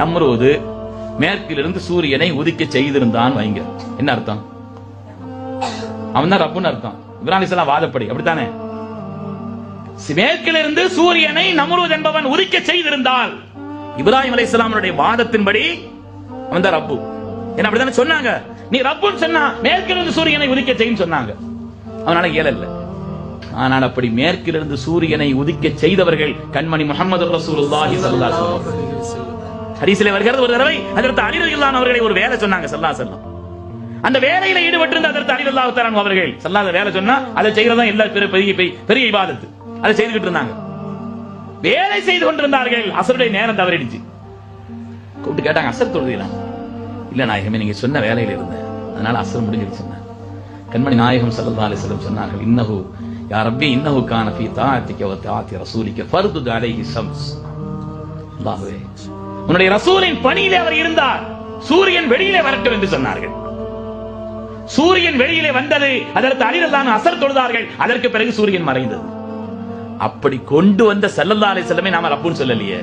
நம்ரோது. மேற்கிலிருந்து சூரியனை உதிக்க செய்திருந்தான் வைங்க. என்ன அர்த்தம்? அவன் தான் ரப்புன்னு அர்த்தம். இப்ராஹிம் அலைஹிஸ்ஸலாம் வாதப்படி. அப்படித்தானே? மேற்கிலிருந்து சூரியனை நம்ரூத் என்பவன் உதிக்க செய்திருந்தால். இப்ராஹிம் அலைஹிஸ்ஸலாமுடைய வாதத்தின்படி அவன் தான் ரப்பு. என்ன அப்படித்தானே சொன்னாங்க? நீ ரப்புன்னு சொன்னா மேற்கிலிருந்து சூரியனை உதிக்க செய்யும் சொன்னாங்க. அவனால இயலல்ல ஆனால் அப்படி மேற்கிலிருந்து சூரியனை உதிக்க செய்தவர்கள் கண்மணி முகமது ரசூலுல்லாஹி ஸல்லல்லாஹு அலைஹி வஸல்லம். ஹரிசிலே வருகிறது ஒரு தடவை அதற்கு அலி அவர்களை ஒரு வேலை சொன்னாங்க சல்லா செல்லம் அந்த வேலையில ஈடுபட்டிருந்த அதற்கு அலி ரலியல்லாஹு அவர்கள் சல்லாத வேலை சொன்னா அதை செய்யறதா எல்லா பெரிய பெரிய பெரிய- பெரிய இபாதத்து. அதை செய்துகிட்டு இருந்தாங்க. வேலை செய்து கொண்டிருந்தார்கள் அசருடைய நேரம் தவறிடுச்சு. கூப்பிட்டு கேட்டாங்க அசர் தொழுதீங்களா இல்ல நாயகமே நீங்க சொன்ன வேலையில இருந்தேன். அதனால அசர் முடிஞ்சிருச்சு கண்மணி நாயகம் சல்லா அலைஹி சொன்னார்கள் இன்னஹு யா ரப்பி இன்னஹு கான ஃபீ தாத்திக்க வ தாஅத்தி ரசூலிக்க ஃபர்துத் அலைஹி ஷம்ஸ். அல்லாஹ்வே உன்னுடைய ரசூலின் பணியிலே அவர் இருந்தார். சூரியன் வெளியிலே வரட்டும் என்று சொன்னார்கள். சூரியன் வெளியிலே வந்தது அதற்கு அலிரல்லான் அசர் தொழுதார்கள். அதற்கு பிறகு சூரியன் மறைந்தது. அப்படி கொண்டு வந்த ஸல்லல்லாஹு அலைஹி நாம ரப்புன்னு சொல்லலையே.